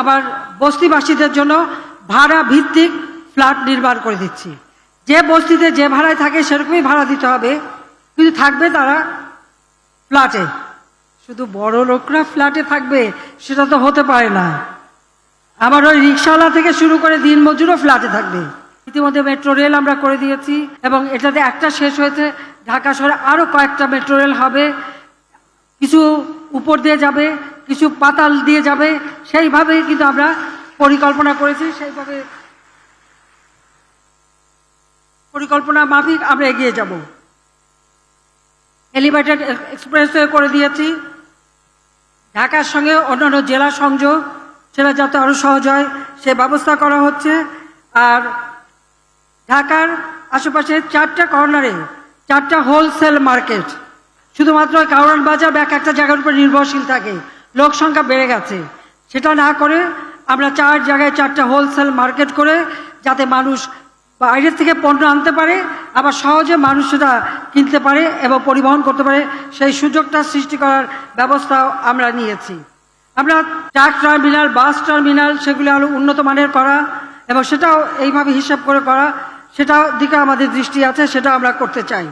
আবার বস্তিবাসীদের জন্য ভাড়া ভিত্তিক ফ্ল্যাট নির্মাণ করে দিচ্ছি। যে বস্তিতে যে ভাড়ায় থাকে সেরকমই ভাড়া দিতে হবে, কিন্তু থাকবে তারা ফ্ল্যাটে। শুধু বড় লোকরা ফ্ল্যাটে থাকবে, সেটা তো হতে পারে না। আবার ওই রিক্সাওয়ালা থেকে শুরু করে দিন মজুরও ফ্ল্যাটে থাকবে। ইতিমধ্যে মেট্রো রেল আমরা করে দিয়েছি, এবং এটাতে একটা শেষ হয়েছে। ঢাকা শহরে আরও কয়েকটা মেট্রো রেল হবে। কিছু উপর দিয়ে যাবে, কিছু পাতাল দিয়ে যাবে সেইভাবে কিন্তু আমরা পরিকল্পনা করেছি, সেইভাবে পরিকল্পনা মাফিক আমরা এগিয়ে যাব। এলিভেটেড এক্সপ্রেসওয়ে করে দিয়েছি। ঢাকার সঙ্গে অন্যান্য জেলা সংযোগ, সেটা যাতে আরও সহজ হয়, সে ব্যবস্থা করা হচ্ছে। আর ঢাকার আশেপাশে চারটা কর্নারে, চারটা হোলসেল মার্কেট শুধুমাত্র কারণ বাজার বা এক একটা জায়গার উপর নির্ভরশীল থাকে। লোক সংখ্যা বেড়ে গেছে। সেটা না করে আমরা চার জায়গায় চারটা হোলসেল মার্কেট করে যাতে মানুষ বাইরের থেকে পণ্য আনতে পারে, আবার সহজে মানুষ সেটা কিনতে পারে এবং পরিবহন করতে পারে, সেই সুযোগটা সৃষ্টি করার ব্যবস্থাও আমরা নিয়েছি। আমরা ট্রাক টার্মিনাল, বাস টার্মিনাল সেগুলো আরও উন্নত মানের করা এবং সেটাও এইভাবে হিসাব করে করা সেটাও দিকে আমাদের দৃষ্টি আছে, সেটা আমরা করতে চাই।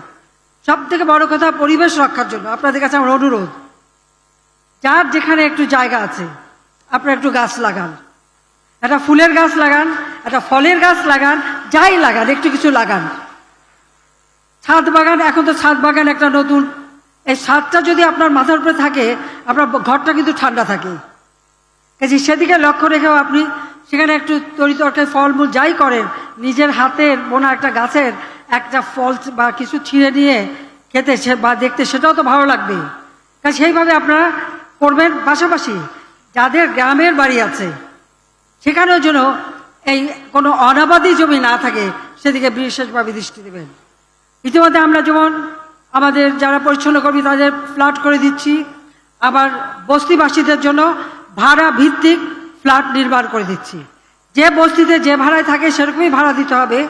সব থেকে বড় কথা পরিবেশ রক্ষার জন্য। আপনাদের কাছে আমার অনুরোধ, যার যেখানে একটু জায়গা আছে, আপনারা একটু গাছ লাগান। একটা ফুলের গাছ লাগান, একটা ফলের গাছ লাগান, যাই লাগান, একটু কিছু লাগান। ছাদ বাগান, এখন তো ছাদ বাগান একটা নতুন। এই ছাদটা যদি আপনার মাথার উপরে থাকে, আপনার ঘরটা কিন্তু ঠান্ডা থাকে। কাজে সেদিকে লক্ষ্য রেখেও আপনি সেখানে একটু তরি তরকারি, ফলমূল যাই করেন, নিজের হাতের বোনা একটা গাছের একটা ফল বা কিছু ছিঁড়ে নিয়ে খেতে সে বা দেখতে সেটাও তো ভালো লাগবে। কাজে সেইভাবে আপনারা করবেন পাশাপাশি যাদের গ্রামের বাড়ি আছে, সেখানেও যেন এই কোনো অনাবাদী জমি না থাকে, সেদিকে বিশেষভাবে দৃষ্টি দেবেন। ইতিমধ্যে আমরা যেমন আমাদের যারা পরিচ্ছন্ন কর্মী, তাদের ফ্ল্যাট করে দিচ্ছি। আবার বস্তিবাসীদের জন্য ভাড়া ভিত্তিক ফ্ল্যাট নির্মাণ করে দিচ্ছি। যে বস্তিতে যে ভাড়ায় থাকে, সেরকমই ভাড়া দিতে হবে।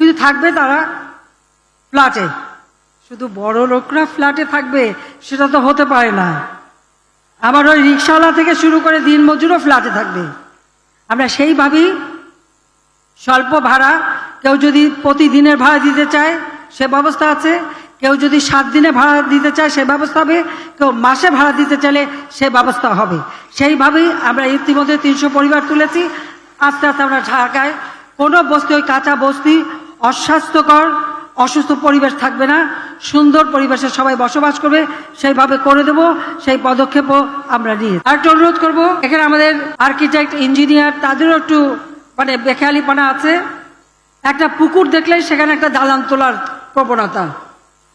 কিন্তু থাকবে তারা ফ্ল্যাটে। শুধু বড় লোকরা ফ্ল্যাটে থাকবে, সেটা তো হতে পারে না। আবার ওই রিক্সাওয়ালা থেকে শুরু করে দিনমজুরও ফ্ল্যাটে থাকবে। আমরা সেইভাবেই স্বল্প ভাড়া, কেউ যদি প্রতিদিনের ভাড়া দিতে চায়, সে ব্যবস্থা আছে। কেউ যদি সাত দিনে ভাড়া দিতে চায়, সে ব্যবস্থা হবে। কেউ মাসে ভাড়া দিতে চাইলে সে ব্যবস্থা হবে। সেইভাবেই আমরা ইতিমধ্যে তিনশো পরিবার তুলেছি। আস্তে আস্তে আমরা ঢাকায় কোনো বস্তি, ওই কাঁচা বস্তি অস্বাস্থ্যকর, অসুস্থ পরিবেশ থাকবে না, সুন্দর পরিবেশে সবাই বসবাস করবে, সেইভাবে করে দেব, সেই পদক্ষেপও আমরা নিয়ে আরেকটা অনুরোধ করব, এখানে আমাদের আর্কিটেক্ট ইঞ্জিনিয়ার তাদেরও একটু মানে বেখেয়ালিপনা আছে। একটা পুকুর দেখলেই সেখানে একটা দালান তোলার প্রবণতা।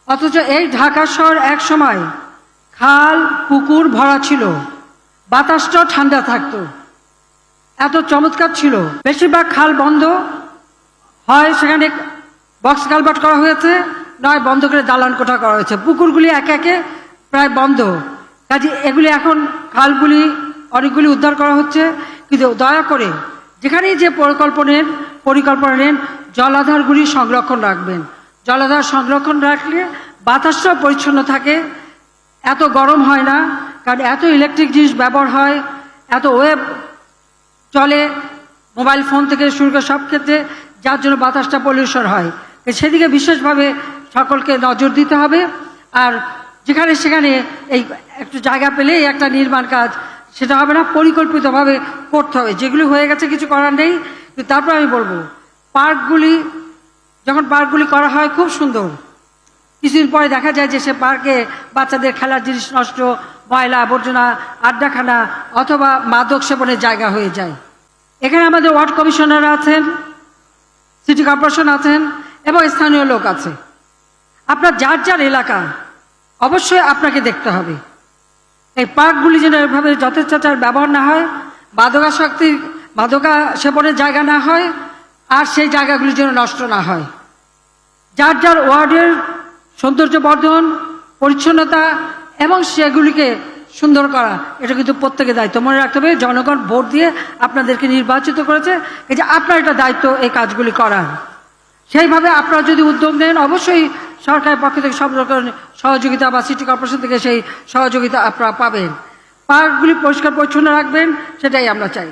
অথচ এই ঢাকা শহর এক সময় খাল, পুকুর ভরা ছিল। বাতাসটাও ঠান্ডা থাকতো। এত চমৎকার ছিল। বেশিরভাগ খাল বন্ধ হয় সেখানে বক্স কালভার্ট করা হয়েছে, নয় বন্ধ করে দালান কোঠা করা হয়েছে। পুকুরগুলি একে একে প্রায় বন্ধ। কাজে এগুলি এখন খালগুলি অনেকগুলি উদ্ধার করা হচ্ছে। কিন্তু দয়া করে যেখানেই যে পরিকল্পনেন পরিকল্পনা নেন, জলাধারগুলি সংরক্ষণ রাখবেন। জলাধার সংরক্ষণ রাখলে বাতাসটাও পরিচ্ছন্ন থাকে। এত গরম হয় না, কারণ এত ইলেকট্রিক জিনিস ব্যবহার হয়, এত ওয়েব চলে মোবাইল ফোন থেকে শুরু করে সব ক্ষেত্রে যার জন্য বাতাসটা পলিউশন হয়। সেদিকে বিশেষভাবে সকলকে নজর দিতে হবে। আর যেখানে সেখানে এই একটু জায়গা পেলেই একটা নির্মাণ কাজ, সেটা হবে না, পরিকল্পিতভাবে করতে হবে। যেগুলি হয়ে গেছে কিছু করার নেই। তারপর আমি বলব, পার্কগুলি, যখন পার্কগুলি করা হয় খুব সুন্দর। কিছুদিন পরে দেখা যায় যে সে পার্কে বাচ্চাদের খেলার জিনিস নষ্ট, ময়লা, আবর্জনা, আড্ডাখানা অথবা মাদক সেবনের জায়গা হয়ে যায়। এখানে আমাদের ওয়ার্ড কমিশনার আছেন। সিটি কর্পোরেশন আছেন এবং স্থানীয় লোক আছে। আপনার যার যার এলাকা, অবশ্যই আপনাকে দেখতে হবে। এই পার্কগুলি যেন এভাবে যথেচ্ছাচার ব্যবহার না হয় মাদকাসক্তি মাদকা সেবনের জায়গা না হয়, আর সেই জায়গাগুলি যেন নষ্ট না হয়। যার যার ওয়ার্ডের সৌন্দর্য বর্ধন পরিচ্ছন্নতা এবং সেগুলিকে সুন্দর করা। এটা কিন্তু প্রত্যেকের দায়িত্ব। মনে রাখতে হবে, জনগণ ভোট দিয়ে আপনাদেরকে নির্বাচিত করেছে। এই যে আপনার এটা দায়িত্ব এই কাজগুলি করার সেইভাবে আপনারা যদি উদ্যোগ নেন, অবশ্যই সরকারের পক্ষ থেকে সব রকম সহযোগিতা বা সিটি কর্পোরেশন থেকে সেই সহযোগিতা আপনারা পাবেন। পার্কগুলি পরিষ্কার পরিচ্ছন্ন রাখবেন, সেটাই আমরা চাই।